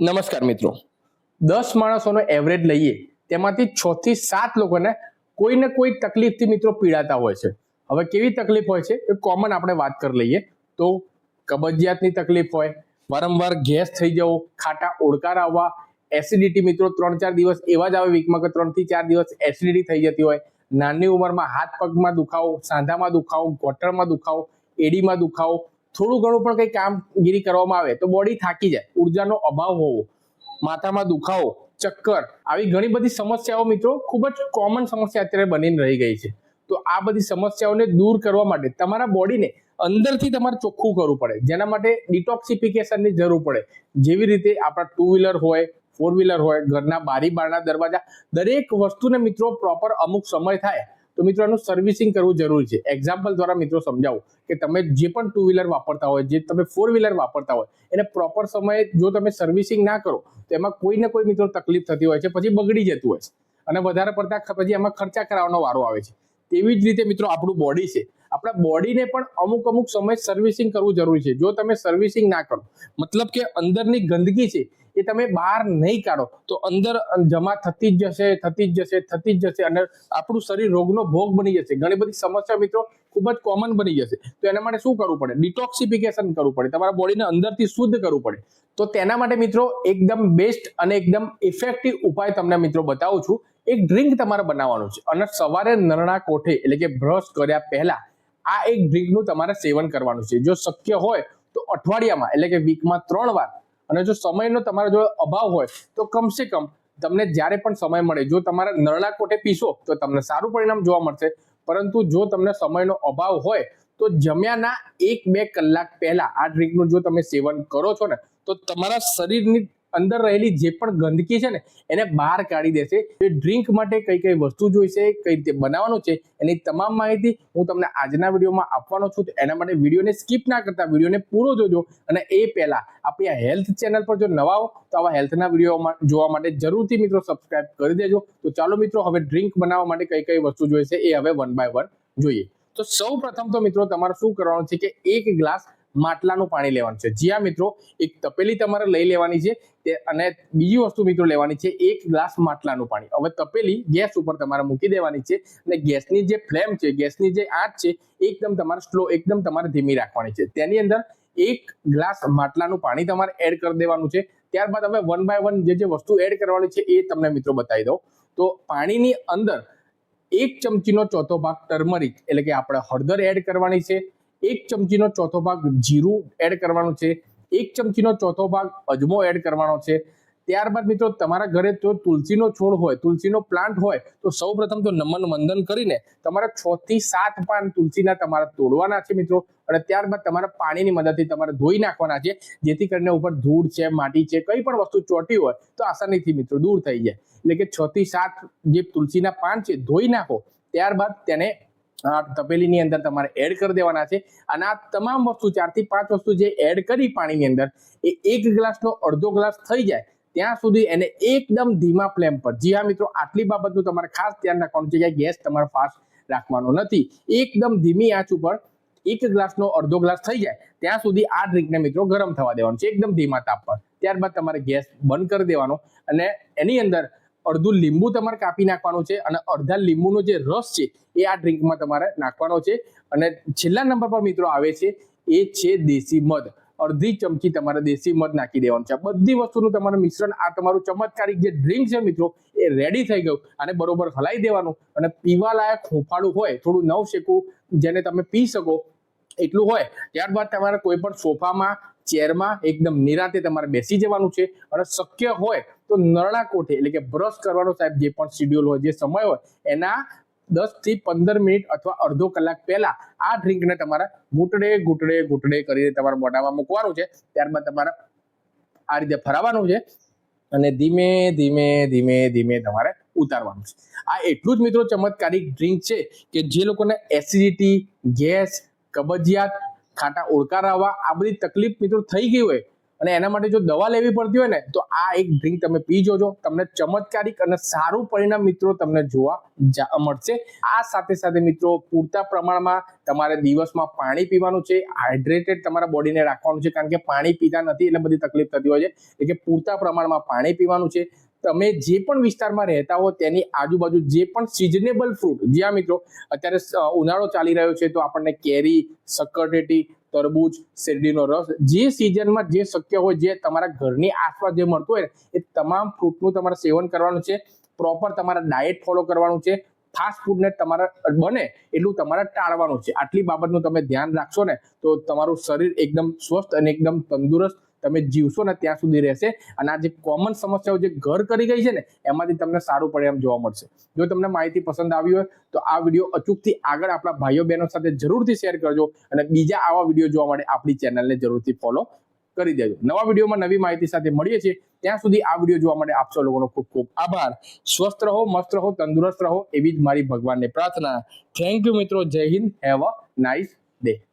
નમસ્કાર મિત્રો. દસ માણસોનો એવરેજ લઈએ, તેમાંથી છ થી સાત લોકોને કોઈ ને કોઈ તકલીફથી મિત્રો પીડાતા હોય છે. હવે કેવી તકલીફ હોય છે? એ કોમન આપણે વાત કરી લઈએ. તો કબજિયાતની તકલીફ હોય, વારંવાર ગેસ થઈ જવો, ખાટા ઓડકાર આવવા એસિડિટી મિત્રો ત્રણ ચાર દિવસ એવા જ આવે વીકમાં કે ત્રણથી ચાર દિવસ એસિડિટી થઈ જતી હોય. નાની ઉંમરમાં હાથ પગમાં દુખાવો, સાંધામાં દુખાવો ગોટરમાં દુખાવો, એડીમાં દુખાવો થોડું ઘણું પણ કંઈ કામગીરી કરવામાં આવે તો બોડી થાકી જાય, ઉર્જાનો અભાવ હોવો, માથામાં દુખાવો, ચક્કર, આવી ઘણી બધી સમસ્યાઓ મિત્રો ખૂબ જ કોમન સમસ્યા અત્યારે બનીને રહી ગઈ છે. તો આ બધી સમસ્યાઓને દૂર કરવા માટે તમારા બોડીને અંદરથી તમારે ચોખ્ખું કરવું પડે. જેના માટે ડિટોક્સિફિકેશનની જરૂર પડે. જેવી રીતે આપણા ટુ વ્હીલર હોય ફોર વ્હીલર હોય, ઘરના બારી બારના દરવાજા, દરેક વસ્તુને મિત્રો પ્રોપર અમુક સમય થાય. તો મિત્રો એનું સર્વિસિંગ કરવું જરૂરી છે. એક્ઝામ્પલ દ્વારા મિત્રો સમજાવું કે તમે જે પણ ટુ વ્હીલર વાપરતા હોય, જે તમે ફોર વ્હીલર વાપરતા હોય, એને પ્રોપર સમયે જો તમે સર્વિસિંગ ના કરો, તો એમાં કોઈ ને કોઈ મિત્રો તકલીફ થતી હોય છે, પછી બગડી જતું હોય છે. અને વધારે પડતા પછી એમાં ખર્ચા કરાવવાનો વારો આવે છે. તેવી જ રીતે મિત્રો આપણું બોડી છે. આપણા બોડીને પણ અમુક અમુક સમય સર્વિસિંગ કરવું જરૂરી છે. જો તમે સર્વિસિંગ ના કરો, મતલબ કે અંદરની ગંદકી છે એ તમે બહાર નહીં કાઢો. તો અંદર જમા થતી જ જશે, થતી જ જશે, થતી જ જશે અને આપણું શરીર રોગનો ભોગ બની જશે. ઘણી બધી સમસ્યા મિત્રો ખૂબ જ કોમન બની જશે. તો એના માટે શું કરવું પડે? ડિટોક્સિફિકેશન કરવું પડે. તમારા બોડીને અંદરથી શુદ્ધ કરવું પડે. તો તેના માટે મિત્રો એકદમ બેસ્ટ અને એકદમ ઇફેક્ટિવ ઉપાય તમને મિત્રો બતાવું છું. એક ડ્રિંક તમારે બનાવવાનું છે. અને સવારે નરણા કોઠે, એટલે કે બ્રશ કર્યા પહેલા, આ એક ડ્રિંકનું તમારે સેવન કરવાનું છે. જો શક્ય હોય તો અઠવાડિયામાં, એટલે કે વીકમાં ત્રણ વાર અને જો સમયનો તમારા જો અભાવ હોય, તો કમસે કમ તમને જ્યારે પણ સમય મળે, જો તમારા નરણા કોટે પીશો, તો તમને સારું પરિણામ જોવા મળશે. પરંતુ જો તમને સમયનો અભાવ હોય, તો જમ્યાના એક બે કલાક પહેલા આ ડ્રિંકનું જો તમે સેવન કરો છો ને, તો તમારા શરીરની અંદર રહેલી જે પણ ગંદકી છે ને, એને બહાર કાઢી દેશે. એ ડ્રિંક માટે કઈ કઈ વસ્તુ જોઈશે, કઈ રીતે બનાવવાનું છે, એની તમામ માહિતી હું તમને આજના વિડીયોમાં આપવાનો છું. એના માટે વિડીયોને સ્કીપ ના કરતા, વિડીયોને પૂરો જોજો. અને એ પહેલા આપણી આ હેલ્થ ચેનલ પર જો નવા હો, તો આવા હેલ્થના વીડિયો જોવા માટે જરૂરથી મિત્રો સબસ્ક્રાઇબ કરી દેજો. તો ચાલો મિત્રો, હવે ડ્રિંક બનાવવા માટે કઈ કઈ વસ્તુ જોઈશે એ હવે વન બાય વન જોઈએ. તો સૌ પ્રથમ તો મિત્રો તમારે શું કરવાનું છે કે એક ગ્લાસ માટલાનું પાણી લેવાનું છે. જ્યાં મિત્રો, એક તપેલી તમારે લઈ લેવાની છે તે અને બીજી વસ્તુ મિત્રો લેવાની છે એક ગ્લાસ માટલાનું પાણી. હવે તપેલી ગેસ ઉપર તમારે મૂકી દેવાની છે અને ગેસની જે ફ્લેમ છે, ગેસની જે આંચ છે, એકદમ તમારે સ્લો, એકદમ તમારે ધીમી રાખવાની છે. તેની અંદર એક ગ્લાસ માટલાનું પાણી તમારે એડ કરી દેવાનું છે. ત્યારબાદ હવે વન બાય વન જે જે વસ્તુ એડ કરવાની છે એ તમને મિત્રો બતાવી દઉં. તો પાણીની અંદર એક ચમચીનો ચોથો ભાગ ટર્મરિક એટલે કે આપણે હળદર એડ કરવાની છે. એક ચમચીનો ચોથો ભાગ જીરું એડ કરવાનું છે. એક ચમચીનો ચોથો ભાગ અજમો એડ કરવાનો છે. ત્યારબાદ મિત્રો, તમારા ઘરે જો તુલસીનો છોડ હોય, તુલસીનો પ્લાન્ટ હોય, તો સૌ પ્રથમ તો નમન વંદન કરીને તમારા છ થી સાત પાન તુલસીના તમારા તોડવાના છે મિત્રો. અને ત્યારબાદ તમારે પાણીની મદદથી તમારે ધોઈ નાખવાના છે. જેથી કરીને ઉપર ધૂળ છે, માટી છે, કઈ પણ વસ્તુ ચોટી હોય, તો આસાનીથી મિત્રો દૂર થઈ જાય. એટલે કે છ થી સાત જે તુલસીના પાન છે, ધોઈ નાખો. ત્યારબાદ તેને તપેલીની અંદર તમારે એડ કરી દેવાના છે. અને આ તમામ વસ્તુ, ચારથી પાંચ વસ્તુ જે એડ કરી પાણીની અંદર, એ એક ગ્લાસનો અડધો ગ્લાસ થઈ જાય, ત્યાં સુધી એને એકદમ ધીમા ફ્લેમ પર. જી હા મિત્રો, આટલી બાબતનું તમારે ખાસ ધ્યાન રાખવાનું છે કે ગેસ તમારે ફાસ્ટ રાખવાનો નથી. એકદમ ધીમી આંચ ઉપર એક ગ્લાસનો અડધો ગ્લાસ થઈ જાય, ત્યાં સુધી આ ડ્રિંકને મિત્રો ગરમ થવા દેવાનું છે, એકદમ ધીમા તાપ પર. ત્યારબાદ તમારે ગેસ બંધ કરી દેવાનો અને એની અંદર અડધું લીંબુ તમારે કાપી નાખવાનું છે અને અડધા લીંબુનો જે રસ છે એ આ ડ્રિંકમાં તમારે નાખવાનો છે. અને છેલ્લા નંબર પર મિત્રો આવે છે, એ છે દેશી મધ. અડધી ચમચી તમારે દેશી મધ નાખી દેવાનું છે. બધી વસ્તુનું તમારું મિશ્રણ, આ તમારું ચમત્કારિક જે ડ્રિંક છે મિત્રો, એ રેડી થઈ ગયું અને બરોબર હલાઈ દેવાનું. અને પીવા લાયક હુંફાળું હોય, થોડું નવ શેકું જેને તમે પી શકો, એટલું હોય. ત્યારબાદ તમારે કોઈ પણ સોફામાં, ચેરમાં એકદમ નિરાતે તમારે બેસી જવાનું છે. અને શક્ય હોય તો નરણા કોઠે, એટલે કે બ્રશ કરવાનો સાહેબ જે પણ શિડ્યુલ હોય, જે સમય હોય, એના દસથી પંદર મિનિટ અથવા અડધો કલાક પહેલા આ ડ્રિંકને તમારે ઘૂંટડે ઘૂંટડે ઘૂંટડે કરીને તમારા મોઢામાં મૂકવાનું છે. ત્યારબાદ તમારે આ રીતે ફરાવાનું છે અને ધીમે ધીમે ધીમે ધીમે તમારે ઉતારવાનું છે. આ એટલું જ મિત્રો ચમત્કારિક ડ્રિંક છે કે જે લોકોને એસિડિટી ગેસ કબજિયાત, ખાટા ઓળકાર આ બધી તકલીફ મિત્રો થઈ ગઈ હોય અને એના માટે જો દવા લેવી પડતી હોય ને, તો આ એક ડ્રિંક તમે પી જોજો. તમને ચમત્કારિક અને સારું પરિણામ મિત્રો તમને જોવા મળશે. આ સાથે સાથે મિત્રો પૂરતા પ્રમાણમાં તમારે દિવસમાં પાણી પીવાનું છે. હાઇડ્રેટેડ તમારા બોડીને રાખવાનું છે. કારણ કે પાણી પીતા નથી એટલે બધી તકલીફ થતી હોય છે. એટલે કે પૂરતા પ્રમાણમાં પાણી પીવાનું છે. તમે જે પણ વિસ્તારમાં રહેતા હો, તેની આજુબાજુ જે પણ સિઝનેબલ ફ્રૂટ જ્યાં મિત્રો અત્યારે ઉનાળો ચાલી રહ્યો છે, તો આપણને કેરી સક્કરટેટી તરબૂચ, શેરડીનો રસ, જે સિઝનમાં જે શક્ય હોય, જે તમારા ઘરની આસપાસ જે મળતું હોય એ તમામ ફ્રૂટનું તમારે સેવન કરવાનું છે. પ્રોપર તમારા ડાયટ ફોલો કરવાનું છે. ફાસ્ટ ફૂડને તમારા બને એટલું તમારે ટાળવાનું છે. આટલી બાબતનું તમે ધ્યાન રાખશો ને, તો તમારું શરીર એકદમ સ્વસ્થ અને એકદમ તંદુરસ્ત તમે જીવશો ને ત્યાં સુધી રહેશે. અને આ જે કોમન સમસ્યાઓ જે ઘર કરી ગઈ છે ને, એમાંથી તમને સારું પરિણામ જોવા મળશે. જો તમને માહિતી પસંદ આવી હોય, તો આ વીડિયો અચૂકથી આગળ આપણા ભાઈઓ બહેનો સાથે જરૂરથી શેર કરજો અને બીજા આવા વીડિયો જોવા માટે આપણી ચેનલને જરૂરથી ફોલો કરી દેજો. નવા વિડીયોમાં નવી માહિતી સાથે મળીએ છીએ. ત્યાં સુધી આ વીડિયો જોવા માટે આપ લોકોનો ખૂબ ખૂબ આભાર. સ્વસ્થ રહો, મસ્ત રહો, તંદુરસ્ત રહો, એવી જ મારી ભગવાનને પ્રાર્થના. થેન્ક યુ મિત્રો. જય Hind. Have a nice day